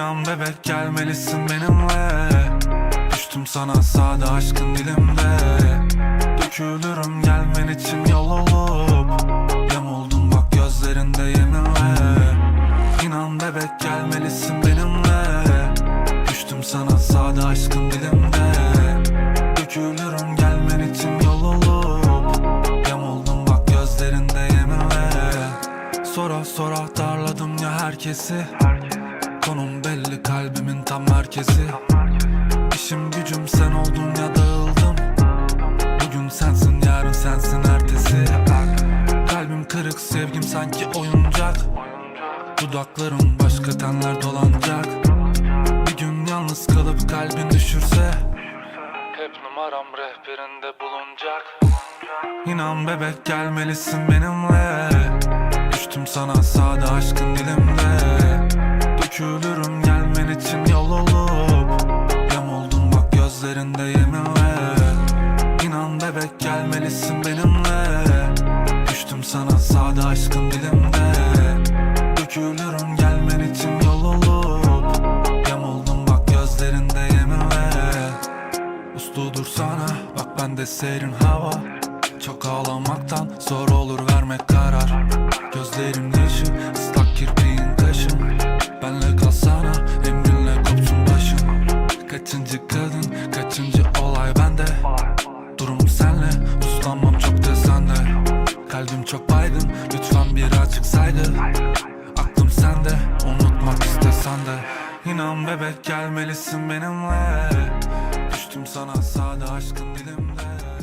İnan bebek gelmelisin benimle. Düştüm sana sade aşkın dilimde. Dökülürüm gelmen için yol olup. Yamuldum bak gözlerinde yeminle. İnan bebek gelmelisin benimle. Düştüm sana sade aşkın dilimde. Dökülürüm gelmen için yol olup. Yamuldum bak gözlerinde yeminle. Sora sora darladım ya herkesi Konum belli kalbimin tam merkezi. İşim gücüm sen oldun ya dağıldım. Bugün sensin yarın sensin ertesi. Kalbim kırık sevgim sanki oyuncak. Dudaklarım başka tenler dolanacak. Bir gün yalnız kalıp kalbin düşürse Hep numaram rehberinde bulunacak. İnan bebek gelmelisin benimle. Düştüm sana sade aşkın dilimde Dökülürüm gelmen için yol olup Yamuldum bak gözlerinde yeminle İnan bebek gelmelisin benimle. Düştüm sana sade aşkın dilimde. Dökülürüm gelmen için yol olup Yamuldum bak gözlerinde yeminle Uslu dursana bak ben de serin hava. Çok ağlamaktan zor olur vermek karar. Gözlerim da sende. Kalbim çok baygın. Lütfen birazcık saygı. Aklım sende. Unutmak istesen de. İnan bebek gelmelisin benimle. Düştüm sana sade aşkın dilimde